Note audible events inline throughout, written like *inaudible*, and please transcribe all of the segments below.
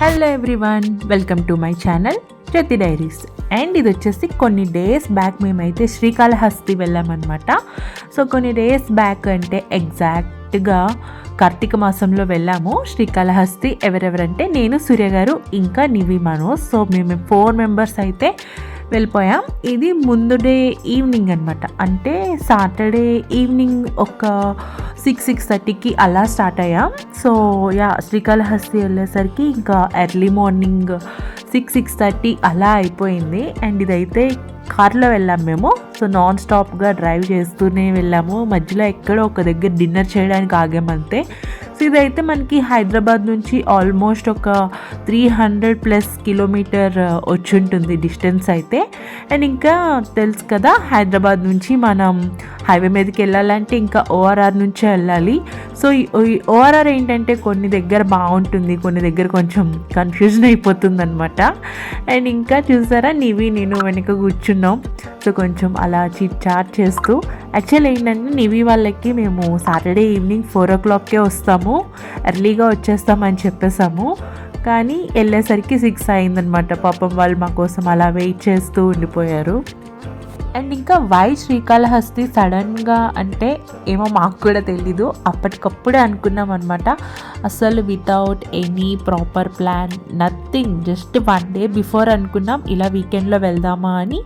Hello everyone welcome to my channel Jyothi diaries. And ఇది వచ్చేసి కొన్ని డేస్ బ్యాక్ మేమైతే శ్రీకాళహస్తి వెళ్ళామన్నమాట. సో కొన్ని డేస్ బ్యాక్ అంటే ఎగ్జాక్ట్గా కార్తీక మాసంలో వెళ్ళాము. శ్రీకాళహస్తి ఎవరెవరంటే నేను సూర్య గారు ఇంకా నివి మనోజ్. సో మేము ఫోర్ మెంబర్స్ అయితే వెళ్ళిపోయాం. ఇది ముందు డే ఈవినింగ్ అనమాట అంటే సాటర్డే ఈవినింగ్ ఒక సిక్స్ సిక్స్ థర్టీకి అలా స్టార్ట్ అయ్యాం. సో యా శ్రీకాళహస్తి వెళ్ళేసరికి ఇంకా early morning six six thirty అలా అయిపోయింది. అండ్ ఇదైతే కార్లో వెళ్ళాం మేము. సో నాన్ స్టాప్గా డ్రైవ్ చేస్తూనే వెళ్ళాము. మధ్యలో ఎక్కడో ఒక దగ్గర డిన్నర్ చేయడానికి ఆగామంతే సో ఇదైతే మనకి హైదరాబాద్ నుంచి ఆల్మోస్ట్ ఒక త్రీ హండ్రెడ్ ప్లస్ కిలోమీటర్ వచ్చి ఉంటుంది డిస్టెన్స్ అయితే. అండ్ ఇంకా తెలుసు కదా హైదరాబాద్ నుంచి మనం హైవే మీదకి వెళ్ళాలంటే ఇంకా ఓఆర్ఆర్ నుంచే వెళ్ళాలి. సో ఈ ఓఆర్ఆర్ ఏంటంటే కొన్ని దగ్గర బాగుంటుంది కొన్ని దగ్గర కొంచెం కన్ఫ్యూజన్ అయిపోతుంది అనమాట అండ్ ఇంకా చూసారా నీవి నేను వెనక కూర్చున్నాం సో కొంచెం అలా చిట్ చాట్ చేస్తూ యాక్చువల్ ఏంటంటే నివి వాళ్ళకి మేము సాటర్డే ఈవినింగ్ ఫోర్ ఓ క్లాక్కే వస్తాము ఎర్లీగా వచ్చేస్తామని చెప్పేసాము కానీ వెళ్ళేసరికి సిక్స్ అయిందనమాట పాపం వాళ్ళు మా కోసం అలా వెయిట్ చేస్తూ ఉండిపోయారు. అండ్ ఇంకా వై శ్రీకాళహస్తి సడన్గా అంటే ఏమో మాకు కూడా తెలీదు. అప్పటికప్పుడే అనుకున్నాం అనమాట అసలు without any proper plan nothing just one day before అనుకున్నాం. ఇలా వీకెండ్లో వెళ్దామా అని.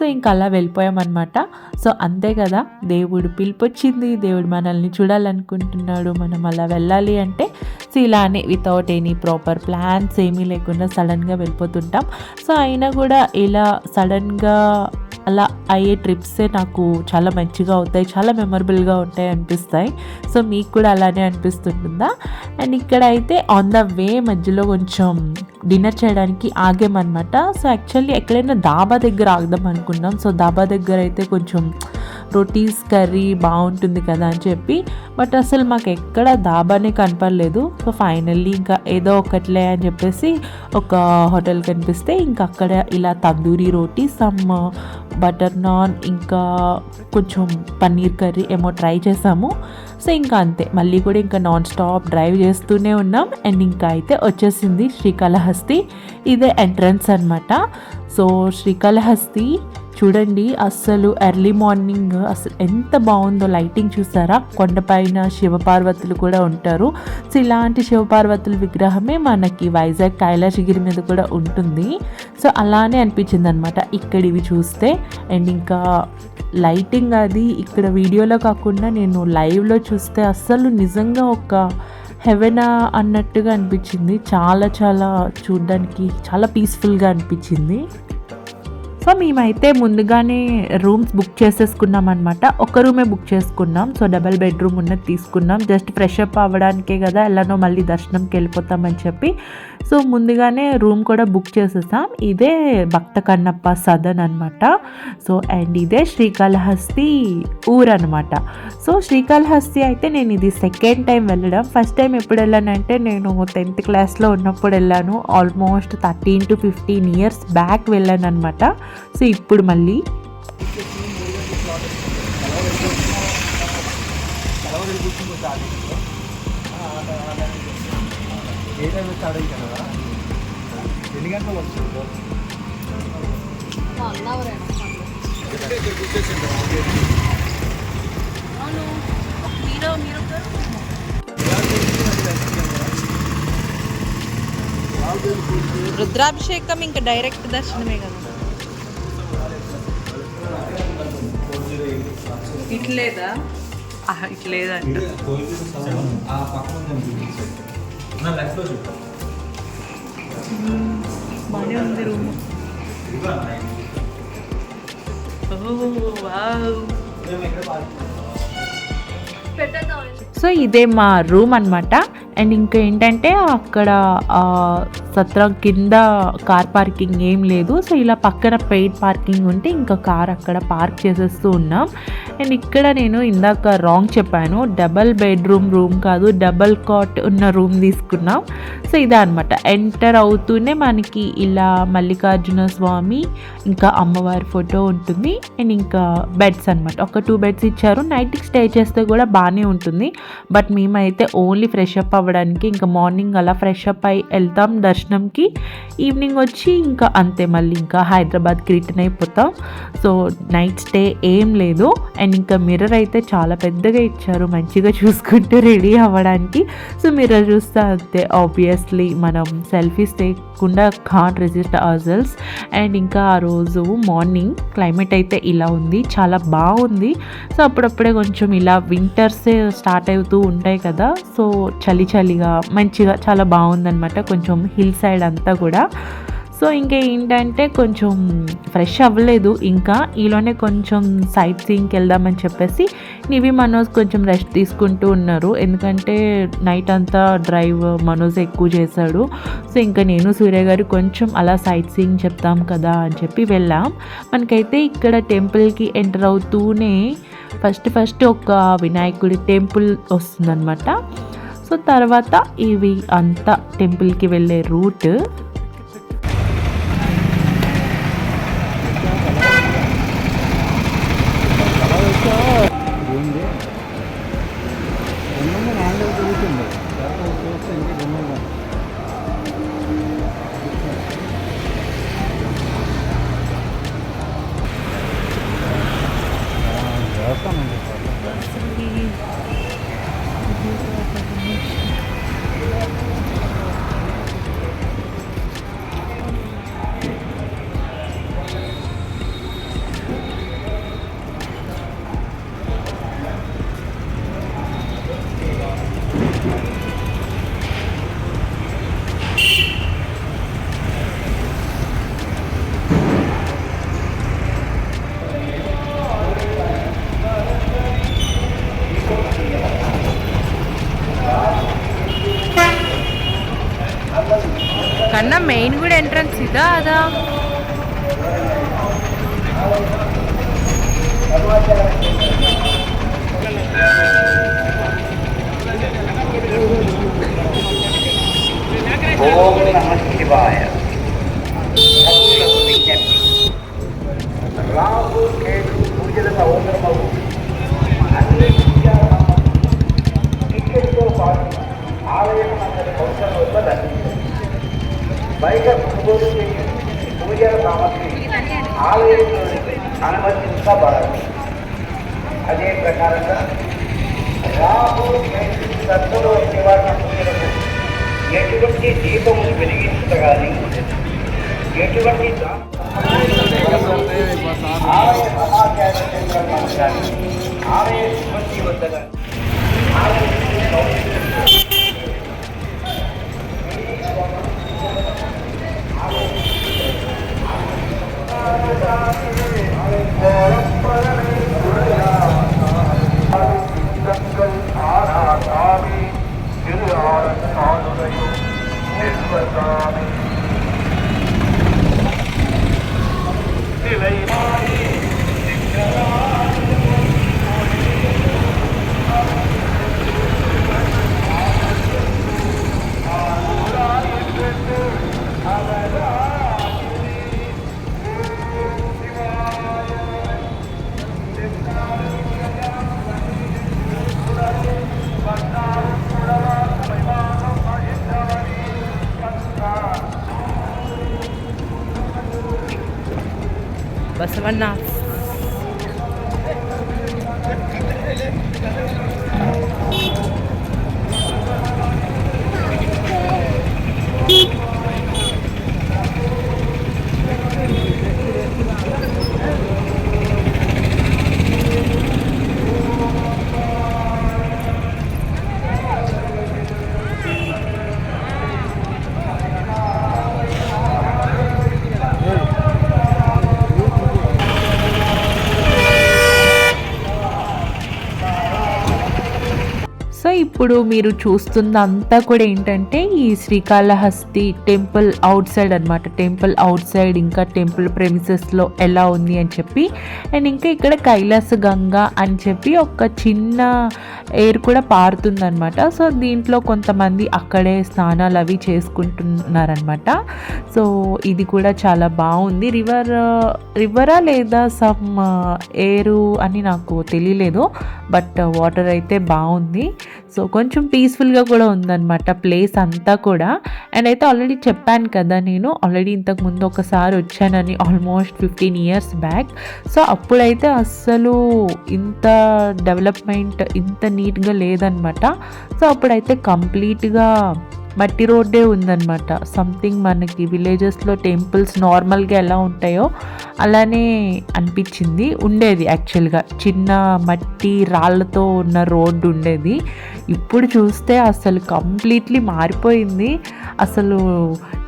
సో ఇంకా అలా వెళ్ళిపోయామన్నమాట సో అంతే కదా. దేవుడు పిలిపొచ్చింది. దేవుడు మనల్ని చూడాలనుకుంటున్నాడు. మనం అలా వెళ్ళాలి అంటే. సో ఇలానే వితౌట్ ఎనీ ప్రాపర్ ప్లాన్స్ ఏమీ లేకుండా సడన్గా వెళ్ళిపోతుంటాం. సో అయినా కూడా ఇలా సడన్గా అలా అయ్యే ట్రిప్సే నాకు చాలా మంచిగా అవుతాయి చాలా మెమరబుల్గా ఉంటాయి అనిపిస్తాయి. సో మీకు కూడా అలానే అనిపిస్తుంటుందా? అండ్ ఇక్కడ అయితే ఆన్ ద వే మధ్యలో కొంచెం డిన్నర్ చేయడానికి ఆగామన్నమాట. సో యాక్చువల్లీ ఎక్కడైనా దాబా దగ్గర ఆగదాం అనుకున్నాం. సో దాబా దగ్గర అయితే కొంచెం రోటీస్ కర్రీ బాగుంటుంది కదా అని చెప్పి బట్ అసలు మాకు ఎక్కడ దాబానే కనపడలేదు. సో ఫైనల్లీ ఇంకా ఏదో ఒకట్లే అని చెప్పేసి ఒక హోటల్ కనిపిస్తే ఇంకా అక్కడ ఇలా తందూరి రోటీ సమ్ బటర్ నాన్ ఇంకా కొంచెం పన్నీర్ కర్రీ ఏమో ట్రై చేసాము. సో ఇంకా అంతే. మళ్ళీ కూడా ఇంకా నాన్ స్టాప్ డ్రైవ్ చేస్తూనే ఉన్నాం. అండ్ ఇంకా అయితే వచ్చేసింది శ్రీకాళహస్తి. ఇదే ఎంట్రన్స్ అనమాట సో శ్రీకాళహస్తి చూడండి అస్సలు ఎర్లీ మార్నింగ్ అసలు ఎంత బాగుందో లైటింగ్ చూసారా? కొండపైన శివపార్వతులు కూడా ఉంటారు. సో ఇలాంటి శివపార్వతుల విగ్రహమే మనకి వైజాగ్ కైలాసగిరి మీద కూడా ఉంటుంది. సో అలానే అనిపించింది అనమాట ఇక్కడ ఇవి చూస్తే. అండ్ ఇంకా లైటింగ్ అది ఇక్కడ వీడియోలో కాకుండా నేను లైవ్లో చూస్తే అస్సలు నిజంగా ఒక హెవెనా అన్నట్టుగా అనిపించింది. చాలా చాలా చూడడానికి చాలా పీస్ఫుల్గా అనిపించింది. సో మేమైతే ముందుగానే రూమ్స్ బుక్ చేసేసుకున్నాం అనమాట ఒక రూమే బుక్ చేసుకున్నాం. సో డబల్ బెడ్రూమ్ ఉన్నది తీసుకున్నాం. జస్ట్ ఫ్రెష్ అప్ అవ్వడానికే కదా ఎలానో మళ్ళీ దర్శనంకి వెళ్ళిపోతామని చెప్పి. సో ముందుగానే రూమ్ కూడా బుక్ చేసేసాం. ఇదే భక్త కన్నప్ప సదన్ అనమాట సో అండ్ ఇదే శ్రీకాళహస్తి ఊరన్నమాట సో శ్రీకాళహస్తి అయితే నేను ఇది సెకండ్ టైం వెళ్ళడం. ఫస్ట్ టైం ఎప్పుడు వెళ్ళానంటే నేను టెన్త్ క్లాస్లో ఉన్నప్పుడు వెళ్ళాను. Almost thirteen to fifteen years back వెళ్ళాను అనమాట సో ఇప్పుడు మళ్ళీ ఎన్ని గంటలు వస్తుంది రుద్రాభిషేకం ఇంకా డైరెక్ట్ దర్శనమే కదా. ఇట్లేదా ఇట్లేదంట బాగానే ఉంది రూమ్. సో ఇదే మా రూమ్ అనమాట అండ్ ఇంకా ఏంటంటే అక్కడ సత్రం కింద కార్ పార్కింగ్ ఏం లేదు. సో ఇలా పక్కన పెయిడ్ పార్కింగ్ ఉంటే ఇంకా కార్ అక్కడ పార్క్ చేసేస్తూ ఉన్నాం. అండ్ ఇక్కడ నేను ఇందాక రాంగ్ చెప్పాను. డబల్ బెడ్రూమ్ రూమ్ కాదు డబల్ కాట్ ఉన్న రూమ్ తీసుకున్నాం. సో ఇదే అనమాట ఎంటర్ అవుతూనే మనకి ఇలా మల్లికార్జున స్వామి ఇంకా అమ్మవారి ఫోటో ఉంటుంది. అండ్ ఇంకా బెడ్స్ అనమాట ఒక టూ బెడ్స్ ఇచ్చారు. నైట్కి స్టే చేస్తే కూడా బాగానే ఉంటుంది. బట్ మేమైతే ఓన్లీ ఫ్రెష్ అప్ అవ్వడానికి ఇంకా మార్నింగ్ అలా ఫ్రెష్ అప్ అయి వెళ్తాం దర్శనంకి. ఈవినింగ్ వచ్చి ఇంకా అంతే మళ్ళీ ఇంకా హైదరాబాద్కి రిటర్న్ అయిపోతాం. సో నైట్ స్టే ఏం లేదు. అండ్ ఇంకా మిర్రర్ అయితే చాలా పెద్దగా ఇచ్చారు. మంచిగా చూసుకుంటూ రెడీ అవ్వడానికి. సో మిర్రర్ చూస్తే అంతే. ఆబ్వియస్లీ మనం సెల్ఫీస్ తీయకుండా కాంట్ రెసిస్ట్ అజల్స్ అండ్ ఇంకా ఆ రోజు మార్నింగ్ క్లైమేట్ అయితే ఇలా ఉంది. చాలా బాగుంది. సో అప్పుడప్పుడే కొంచెం ఇలా వింటర్స్ స్టార్ట్ అవుతూ ఉంటాయి కదా. సో చలి చలిగా మంచిగా చాలా బాగుందనమాట కొంచెం హిల్ సైడ్ అంతా కూడా. సో ఇంకా ఏంటంటే కొంచెం ఫ్రెష్ అవ్వలేదు. ఇంకా ఈలోనే కొంచెం సైట్ సీయింగ్కి వెళ్దామని చెప్పేసి నివి మనోజ్ కొంచెం రెస్ట్ తీసుకుంటూ ఉన్నారు. ఎందుకంటే నైట్ అంతా డ్రైవ్ మనోజ్ ఎక్కువ చేశాడు. సో ఇంకా నేను సూర్య గారు కొంచెం అలా సైట్ సీయింగ్ చెప్తాం కదా అని చెప్పి వెళ్ళాం. మనకైతే ఇక్కడ టెంపుల్కి ఎంటర్ అవుతూనే ఫస్ట్ ఫస్ట్ ఒక వినాయకుడి టెంపుల్ వస్తుందన్నమాట. సో తర్వాత ఇవి అంతా టెంపుల్కి వెళ్ళే రూట్ ఆలయంలోనికి అనుమతించబడదు. అదే ప్రకారంగా రాహు సత్తులో నివారణ పూజలకు ఎటువంటి దీపములు వెలిగించగాని ఎటువంటి దా- ఆలయ సమాచార కేంద్రంగా కానీ ఆలయ i Oh, that's funny. सर्वांना సో ఇప్పుడు మీరు చూస్తుందంతా కూడా ఏంటంటే ఈ శ్రీకాళహస్తి టెంపుల్ అవుట్ సైడ్ అనమాట టెంపుల్ అవుట్ సైడ్ ఇంకా టెంపుల్ ప్రెమిసెస్లో ఎలా ఉంది అని చెప్పి అండ్ ఇంకా ఇక్కడ కైలాస గంగ అని చెప్పి ఒక చిన్న ఎయిర్ కూడా పారుతుందనమాట సో దీంట్లో కొంతమంది అక్కడే స్నానాలు అవి చేసుకుంటున్నారనమాట సో ఇది కూడా చాలా బాగుంది. రివర్ రివరా లేదా సమ్ ఎయిరు అని నాకు తెలియలేదు బట్ వాటర్ అయితే బాగుంది. సో కొంచెం పీస్ఫుల్గా కూడా ఉందన్నమాట ప్లేస్ అంతా కూడా. అండ్ అయితే ఆల్రెడీ చెప్పాను కదా నేను ఆల్రెడీ ఇంతకు ముందు ఒకసారి వచ్చానని almost fifteen years back so అప్పుడైతే అస్సలు ఇంత డెవలప్మెంట్ ఇంత నీట్గా లేదనమాట సో అప్పుడైతే కంప్లీట్గా మట్టి రోడ్డే ఉందన్నమాట. సంథింగ్ మనకి విలేజెస్లో టెంపుల్స్ నార్మల్గా ఎలా ఉంటాయో అలానే అనిపించింది. ఉండేది యాక్చువల్గా చిన్న మట్టి రాళ్ళతో ఉన్న రోడ్డు ఉండేది. ఇప్పుడు చూస్తే అసలు కంప్లీట్లీ మారిపోయింది. అసలు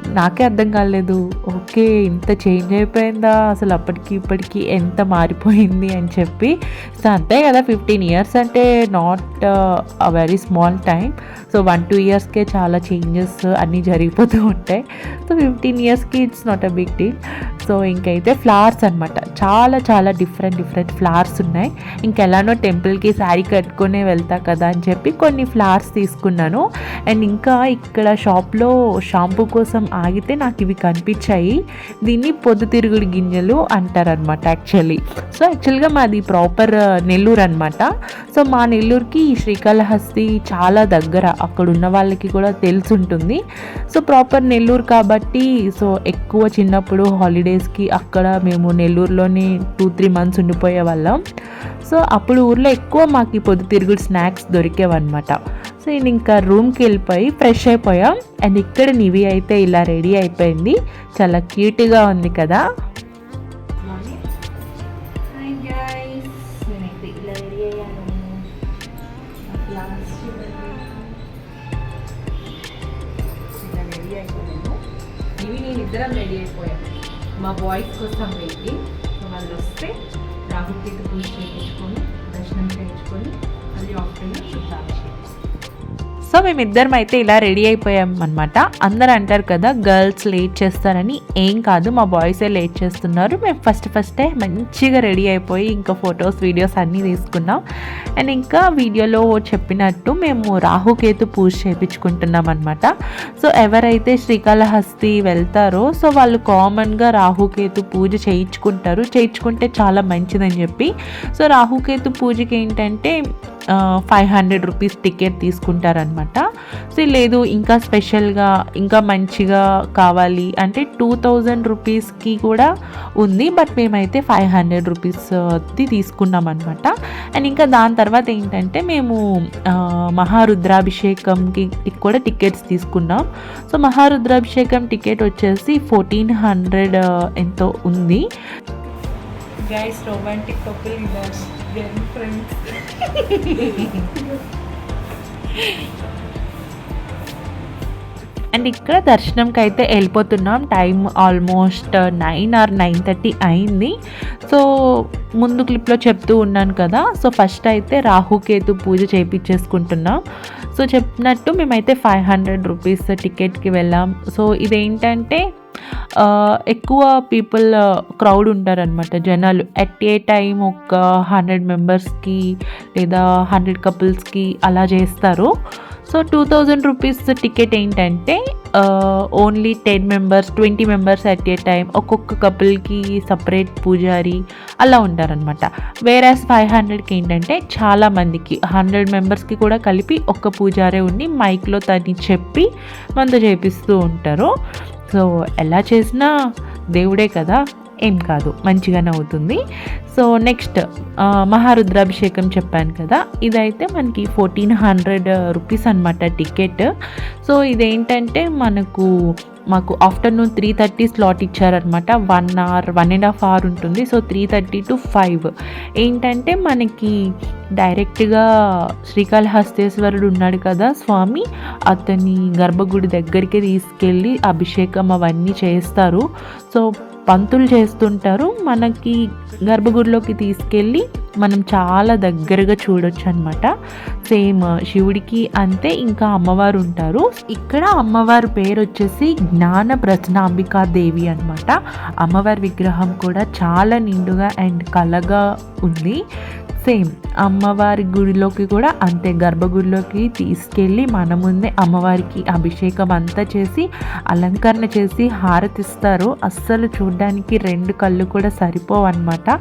నాకే అర్థం కాలేదు. ఓకే ఇంత చేంజ్ అయిపోయిందా? అసలు అప్పటికి ఇప్పటికి ఎంత మారిపోయింది అని చెప్పి. సో అంతే కదా ఫిఫ్టీన్ ఇయర్స్ అంటే not a very small time so one two ఇయర్స్కే చాలా చేంజెస్ అన్నీ జరిగిపోతూ ఉంటాయి. సో ఫిఫ్టీన్ ఇయర్స్కి it's not a big deal so ఇంకైతే ఫ్లవర్స్ అనమాట చాలా చాలా డిఫరెంట్ డిఫరెంట్ ఫ్లవర్స్ ఉన్నాయి. ఇంకెలానో టెంపుల్కి శారీ కట్టుకునే వెళ్తా కదా అని చెప్పి కొన్ని ఫ్లవర్స్ తీసుకున్నాను. అండ్ ఇంకా ఇక్కడ షాప్లో షాంపూ కోసం ఆగితే నాకు ఇవి కనిపించాయి. దీన్ని పొద్దుతిరుగుడు గింజలు అంటారనమాట యాక్చువల్లీ సో యాక్చువల్గా మాది ప్రాపర్ uh, నెల్లూరు అనమాట సో మా నెల్లూరుకి శ్రీకాళహస్తి చాలా దగ్గర. అక్కడ ఉన్న వాళ్ళకి కూడా తెలుసుంటుంది సో ప్రాపర్ నెల్లూరు కాబట్టి సో ఎక్కువ చిన్నప్పుడు డేస్కి అక్కడ మేము నెల్లూరులోని టూ త్రీ మంత్స్ ఉండిపోయే వాళ్ళం. సో అప్పుడు ఊర్లో ఎక్కువ మాకు ఈ పొద్దుతిరుగుడు స్నాక్స్ దొరికేవన్నమాట. సో నేను ఇంకా రూమ్కి వెళ్ళిపోయి ఫ్రెష్ అయిపోయాం. అండ్ ఇక్కడ నివి అయితే ఇలా రెడీ అయిపోయింది. చాలా క్యూట్గా ఉంది కదా. ఇద్దరం రెడీ మా బాయ్స్ కోసం వెయిటింగ్ సో వాళ్ళు వస్తే రాహుల్ పూజ సో మేమిద్దరం అయితే ఇలా రెడీ అయిపోయాం అనమాట అందరు అంటారు కదా గర్ల్స్ లేట్ చేస్తారని. ఏం కాదు మా బాయ్సే లేట్ చేస్తున్నారు. మేము ఫస్ట్ ఫస్టే మంచిగా రెడీ అయిపోయి ఇంకా ఫొటోస్ వీడియోస్ అన్నీ తీసుకున్నాం. అండ్ ఇంకా వీడియోలో చెప్పినట్టు మేము రాహుకేతు పూజ చేయించుకుంటున్నాం అనమాట సో ఎవరైతే శ్రీకాళహస్తి వెళ్తారో సో వాళ్ళు కామన్గా రాహుకేతు పూజ చేయించుకుంటారు. చేయించుకుంటే చాలా మంచిదని చెప్పి. సో రాహుకేతు పూజకి ఏంటంటే five hundred rupees ticket తీసుకుంటారనమాట so లేదు ఇంకా స్పెషల్గా ఇంకా మంచిగా కావాలి. అంటే టూ థౌజండ్ రూపీస్కి కూడా ఉంది బట్ మేమైతే ఫైవ్ హండ్రెడ్ రూపీస్ది తీసుకున్నాం అనమాట అండ్ ఇంకా దాని తర్వాత ఏంటంటే మేము మహారుద్రాభిషేకంకి కూడా టికెట్స్ తీసుకున్నాం. సో మహారుద్రాభిషేకం టికెట్ వచ్చేసి ఫోర్టీన్ హండ్రెడ్ ఎంతో ఉంది. గైస్ రొమాంటిక్ కపుల్ అండ్ ఇక్కడ దర్శనంకి అయితే వెళ్ళిపోతున్నాం. Time almost nine or nine thirty అయింది. సో ముందు క్లిప్లో చెప్తూ ఉన్నాను కదా. సో ఫస్ట్ అయితే రాహుకేతు పూజ చేయించేసుకుంటున్నాం సో చెప్పినట్టు మేమైతే ఫైవ్ హండ్రెడ్ రూపీస్ టికెట్కి వెళ్ళాం. సో ఇదేంటంటే ఎక్కువ పీపుల్ క్రౌడ్ ఉంటారనమాట జనాలు. అట్ ఏ టైం ఒక హండ్రెడ్ మెంబర్స్కి లేదా హండ్రెడ్ కపుల్స్కి అలా చేస్తారు. So two thousand rupees ticket ఏంటంటే only ten members twenty members at a time ఒక్కొక్క కపుల్కి సపరేట్ పూజారి అలా ఉంటారనమాట వేరాస్ ఫైవ్ హండ్రెడ్కి ఏంటంటే చాలా మందికి హండ్రెడ్ మెంబర్స్కి కూడా కలిపి ఒక్క పూజారే ఉండి మైక్లో తని చెప్పి మనతో చేపిస్తూ ఉంటారు. సో ఎలా చేసినా దేవుడే కదా. ఏం కాదు మంచిగానే అవుతుంది. సో నెక్స్ట్ మహారుద్రాభిషేకం చెప్పాను కదా ఇదైతే మనకి ఫోర్టీన్ హండ్రెడ్ రూపీస్ అనమాట టికెట్ సో ఇదేంటంటే మనకు మాకు ఆఫ్టర్నూన్ త్రీ థర్టీ స్లాట్ ఇచ్చారనమాట one hour one and half hour ఉంటుంది. So three thirty to five ఏంటంటే మనకి డైరెక్ట్గా శ్రీకాళహస్తేశ్వరుడు ఉన్నాడు కదా స్వామి అతని గర్భగుడి దగ్గరికి తీసుకెళ్ళి అభిషేకం అవన్నీ చేస్తారు. సో పంతులు చేస్తుంటారు. మనకి గర్భగుడిలోకి తీసుకెళ్ళి మనం చాలా దగ్గరగా చూడొచ్చు అనమాట సేమ్ శివుడికి అంతే ఇంకా అమ్మవారు ఉంటారు. ఇక్కడ అమ్మవారి పేరు వచ్చేసి జ్ఞాన ప్రసనాంబికా దేవి అనమాట అమ్మవారి విగ్రహం కూడా చాలా నిండుగా అండ్ కలగా ఉంది. సేమ్. అమ్మవారి గుడిలోకి కూడా అంతే గర్భగుడిలోకి తీసుకెళ్ళి మన ముందే అమ్మవారికి అభిషేకం అంతా చేసి అలంకరణ చేసి హారతిస్తారు. అస్సలు చూడడానికి రెండు కళ్ళు కూడా సరిపోవు అనమాట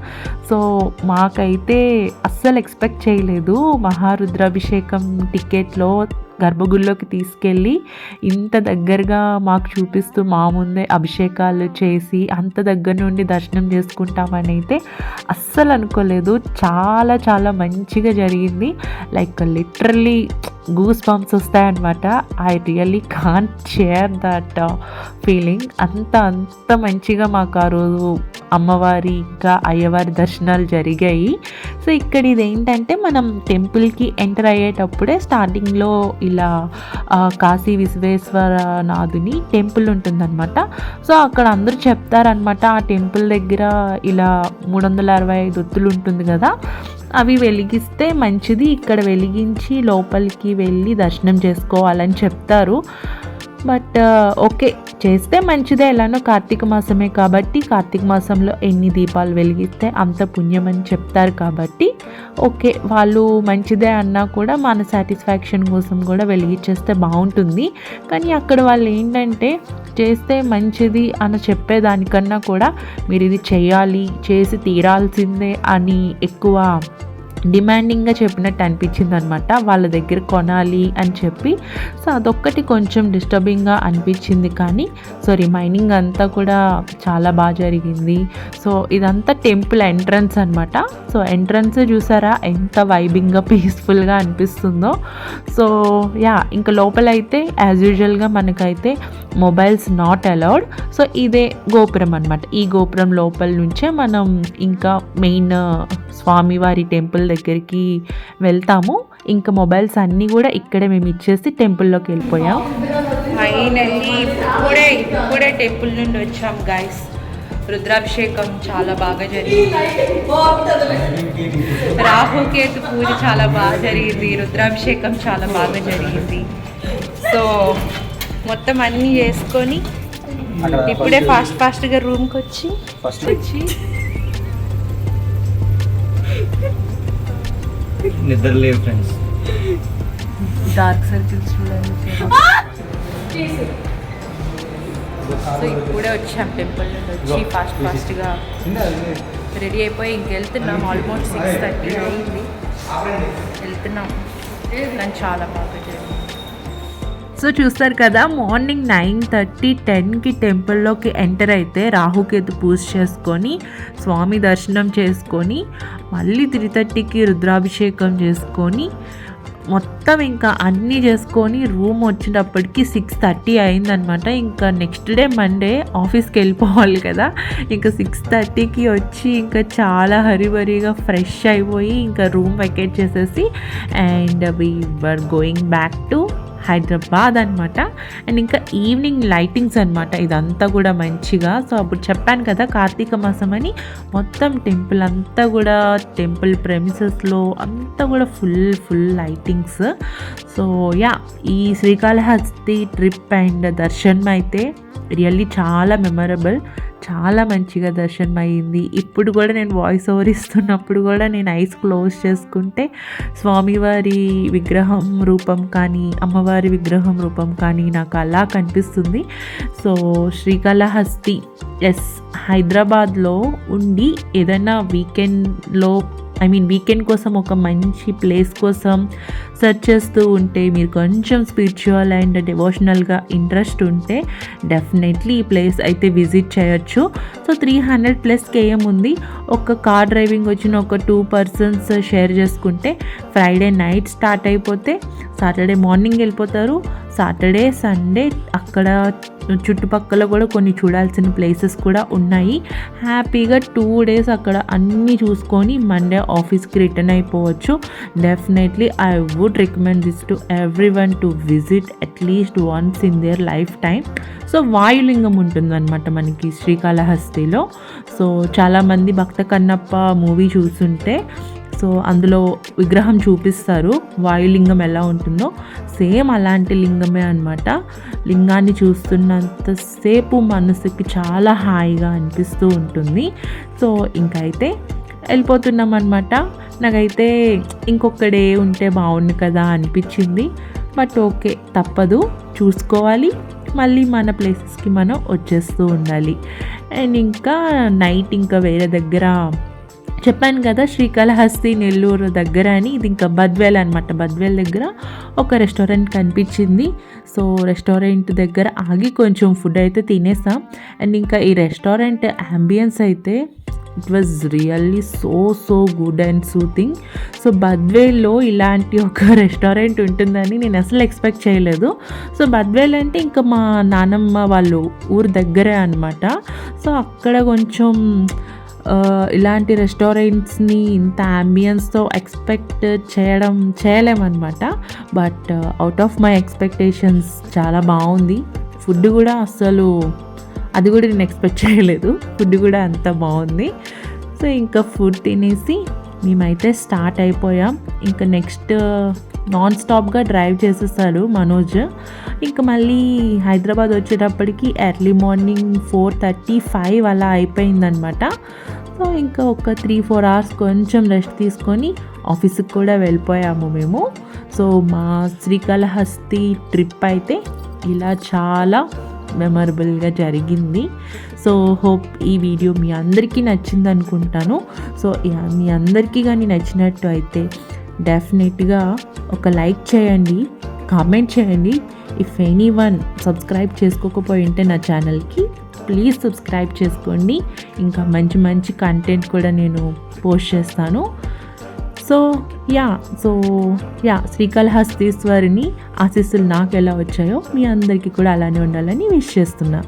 సో మాకైతే అస్సలు ఎక్స్పెక్ట్ చేయలేదు మహారుద్రాభిషేకం టికెట్లో గర్భగుడిలోకి తీసుకెళ్ళి ఇంత దగ్గరగా మాకు చూపిస్తూ మా ముందే అభిషేకాలు చేసి అంత దగ్గర నుండి దర్శనం చేసుకుంటామని అయితే అస్సలు అనుకోలేదు. చాలా చాలా మంచిగా జరిగింది. లైక్ లిటరల్లీ గూస్ బంప్స్ వస్తాయన్నమాట I really can't share that feeling అంత అంత మంచిగా మాకు ఆ రోజు అమ్మవారి ఇంకా అయ్యవారి దర్శనాలు జరిగాయి. సో ఇక్కడ ఇది ఏంటంటే మనం టెంపుల్కి ఎంటర్ అయ్యేటప్పుడే స్టార్టింగ్లో ఇలా కాశీ విశ్వేశ్వరనాథుని టెంపుల్ ఉంటుందన్నమాట. సో అక్కడ అందరూ చెప్తారనమాట ఆ టెంపుల్ దగ్గర ఇలా మూడు వందల అరవై ఐదు ఒత్తులు ఉంటుంది కదా. అవి వెలిగిస్తే మంచిది. ఇక్కడ వెలిగించి లోపలికి వెళ్ళి దర్శనం చేసుకోవాలని చెప్తారు. But okay. చేస్తే మంచిదే. ఎలానో కార్తీక మాసమే కాబట్టి కార్తీక మాసంలో ఎన్ని దీపాలు వెలిగిస్తే అంత పుణ్యం అని చెప్తారు కాబట్టి ఓకే. వాళ్ళు మంచిదే అన్నా కూడా మన సాటిస్ఫాక్షన్ కోసం కూడా వెలిగించేస్తే బాగుంటుంది. కానీ అక్కడ వాళ్ళు ఏంటంటే చేస్తే మంచిది అని చెప్పేదానికన్నా కూడా మీరు ఇది చేయాలి చేసి తీరాల్సిందే అని ఎక్కువ డిమాండింగ్గా చెప్పినట్టు అనిపించింది అనమాట వాళ్ళ దగ్గర కొనాలి అని చెప్పి. సో అదొక్కటి కొంచెం డిస్టర్బింగ్గా అనిపించింది కానీ సో రిమైనింగ్ అంతా కూడా చాలా బాగా జరిగింది. సో ఇదంతా టెంపుల్ ఎంట్రన్స్ అనమాట సో ఎంట్రన్స్ చూసారా ఎంత వైబింగ్గా పీస్ఫుల్గా అనిపిస్తుందో. సో యా ఇంకా లోపలైతే యాజ్ యూజువల్గా మనకైతే మొబైల్స్ నాట్ అలౌడ్ సో ఇదే గోపురం అనమాట ఈ గోపురం లోపల నుంచే మనం ఇంకా మెయిన్ uh, స్వామివారి టెంపుల్ దగ్గరికి వెళ్తాము. ఇంకా మొబైల్స్ అన్నీ కూడా ఇక్కడే మేము ఇచ్చేసి టెంపుల్లోకి వెళ్ళిపోయాం. ఫైనల్లీ ఇప్పుడే ఇప్పుడే టెంపుల్ నుండి వచ్చాం గాయస్ రుద్రాభిషేకం చాలా బాగా జరిగింది. రాహుకేతు పూజ చాలా బాగా జరిగింది. రుద్రాభిషేకం చాలా బాగా జరిగింది. సో మొత్తం అన్నీ చేసుకొని ఇప్పుడే ఫాస్ట్ ఫాస్ట్గా రూమ్కి వచ్చి ఫస్ట్ వచ్చి నిద్ర లేవు ఫ్రెండ్స్ డార్క్ సర్కిల్స్ చూడండి సో ఇప్పుడే వచ్చాం టెంపుల్ నుండి వచ్చి ఫాస్ట్ ఫాస్ట్గా రెడీ అయిపోయి ఇంకెళ్తున్నాం ఆల్మోస్ట్ సిక్స్ థర్టీ అయింది. వెళ్తున్నాం. నాకు చాలా సో చూస్తారు కదా మార్నింగ్ నైన్ థర్టీ టెన్కి టెంపుల్లోకి ఎంటర్ అయితే రాహుకేతు పూజ చేసుకొని స్వామి దర్శనం చేసుకొని మళ్ళీ త్రీ థర్టీకి రుద్రాభిషేకం చేసుకొని మొత్తం ఇంకా అన్నీ చేసుకొని రూమ్ వచ్చేటప్పటికి సిక్స్ థర్టీ అయిందనమాట. ఇంకా నెక్స్ట్ డే మండే ఆఫీస్కి వెళ్ళిపోవాలి కదా. ఇంకా సిక్స్ థర్టీకి వచ్చి ఇంకా చాలా హరిబరిగా ఫ్రెష్ అయిపోయి ఇంకా రూమ్ వెకేట్ చేసేసి and we were going back to Hyderabad అనమాట అండ్ ఇంకా ఈవినింగ్ లైటింగ్స్ అనమాట ఇదంతా కూడా మంచిగా. సో అప్పుడు చెప్పాను కదా కార్తీక మాసం అని. మొత్తం టెంపుల్ అంతా కూడా టెంపుల్ ప్రెమిసెస్లో అంతా కూడా full full lightings. So yeah ఈ శ్రీకాళహస్తి ట్రిప్ అండ్ దర్శనం అయితే రియల్లీ చాలా మెమరబుల్ చాలా మంచిగా దర్శనం అయ్యింది ఇప్పుడు కూడా నేను వాయిస్ ఓవర్ ఇస్తున్నప్పుడు కూడా నేను ఐస్ క్లోజ్ చేసుకుంటే స్వామివారి విగ్రహం రూపం కానీ అమ్మవారి విగ్రహం రూపం కానీ నాకు అలా కనిపిస్తుంది. సో శ్రీకాళహస్తి ఎస్ హైదరాబాద్లో ఉండి ఏదైనా వీకెండ్లో ఐ మీన్ వీకెండ్ కోసం ఒక మంచి ప్లేస్ కోసం సెర్చ్ చేస్తూ ఉంటే మీరు కొంచెం స్పిరిచువల్ అండ్ డివోషనల్గా ఇంట్రెస్ట్ ఉంటే డెఫినెట్లీ ఈ ప్లేస్ అయితే విజిట్ చేయొచ్చు. So three hundred plus KM ఉంది. ఒక కార్ డ్రైవింగ్ వచ్చిన ఒక టూ పర్సన్స్ షేర్ చేసుకుంటే ఫ్రైడే నైట్ స్టార్ట్ అయిపోతే సాటర్డే మార్నింగ్ వెళ్ళిపోతారు. సాటర్డే సండే అక్కడ చుట్టుపక్కల కూడా కొన్ని చూడాల్సిన ప్లేసెస్ కూడా ఉన్నాయి. హ్యాపీగా టూ డేస్ అక్కడ అన్నీ చూసుకొని మండే ఆఫీస్కి రిటర్న్ అయిపోవచ్చు. Definitely I would recommend this to everyone to visit at least once in their lifetime so వాయులింగం ఉంటుందన్నమాట మనకి శ్రీకాళహస్తిలో. సో చాలామంది భక్త కన్నప్ప మూవీ చూస్తుంటే సో అందులో విగ్రహం చూపిస్తారు. వాయులింగం ఎలా ఉంటుందో. సేమ్ అలాంటి లింగమే అనమాట లింగాన్ని చూస్తున్నంతసేపు మనసుకి చాలా హాయిగా అనిపిస్తూ ఉంటుంది. సో ఇంకైతే వెళ్ళిపోతున్నాం అనమాట నాకైతే ఇంకొక డే ఉంటే బాగుండు కదా అనిపించింది. బట్ ఓకే తప్పదు. చూసుకోవాలి. మళ్ళీ మన ప్లేసెస్కి మనం వచ్చేస్తూ ఉండాలి. అండ్ ఇంకా నైట్ ఇంకా వేరే దగ్గర చెప్పాను కదా శ్రీకాళహస్తి నెల్లూరు దగ్గర అని. ఇది ఇంకా బద్వేల్ అనమాట బద్వేల్ దగ్గర ఒక రెస్టారెంట్ కనిపించింది. సో రెస్టారెంట్ దగ్గర ఆగి కొంచెం ఫుడ్ అయితే తినేసాం. అండ్ ఇంకా ఈ రెస్టారెంట్ అంబియన్స్ అయితే it was really so so good and soothing so బద్వేల్లో ఇలాంటి ఒక *laughs* రెస్టారెంట్ ఉంటుందని నేను అసలు ఎక్స్పెక్ట్ చేయలేదు. సో బద్వేల్ అంటే ఇంకా మా నానమ్మ వాళ్ళు ఊరు దగ్గరే అనమాట సో అక్కడ కొంచెం ఇలాంటి రెస్టారెంట్స్ని ఇంత అంబియన్స్తో ఎక్స్పెక్ట్ చేయడం చేయలేమన్నమాట. But out of my expectations చాలా బాగుంది. ఫుడ్ కూడా అస్సలు అది కూడా నేను ఎక్స్పెక్ట్ చేయలేదు. ఫుడ్ కూడా అంత బాగుంది. సో ఇంకా ఫుడ్ తినేసి మేమైతే స్టార్ట్ అయిపోయాం. ఇంకా నెక్స్ట్ నాన్ స్టాప్గా డ్రైవ్ చేసేసాడు మనోజ్. ఇంకా మళ్ళీ హైదరాబాద్ వచ్చేటప్పటికి early morning four thirty five అలా అయిపోయిందనమాట సో ఇంకా ఒక త్రీ ఫోర్ అవర్స్ కొంచెం రెస్ట్ తీసుకొని ఆఫీస్కి కూడా వెళ్ళిపోయాము మేము. సో మా శ్రీకాళహస్తి ట్రిప్ అయితే ఇలా చాలా మెమరబుల్గా జరిగింది. సో హోప్ ఈ వీడియో మీ అందరికీ నచ్చింది అనుకుంటాను సో మీ అందరికీ కానీ నచ్చినట్టు అయితే డెఫినెట్గా ఒక లైక్ చేయండి కామెంట్ చేయండి. ఇఫ్ ఎనీ వన్ సబ్స్క్రైబ్ చేసుకోకపోయి ఉంటే నా ఛానల్కి ప్లీజ్ సబ్స్క్రైబ్ చేసుకోండి. ఇంకా మంచి మంచి కంటెంట్ కూడా నేను పోస్ట్ చేస్తాను. సో యా సో యా శ్రీకాళహస్తీశ్వరిని ఆశీస్సులు నాకు ఎలా వచ్చాయో మీ అందరికీ కూడా అలానే ఉండాలని విష్ చేస్తున్నా.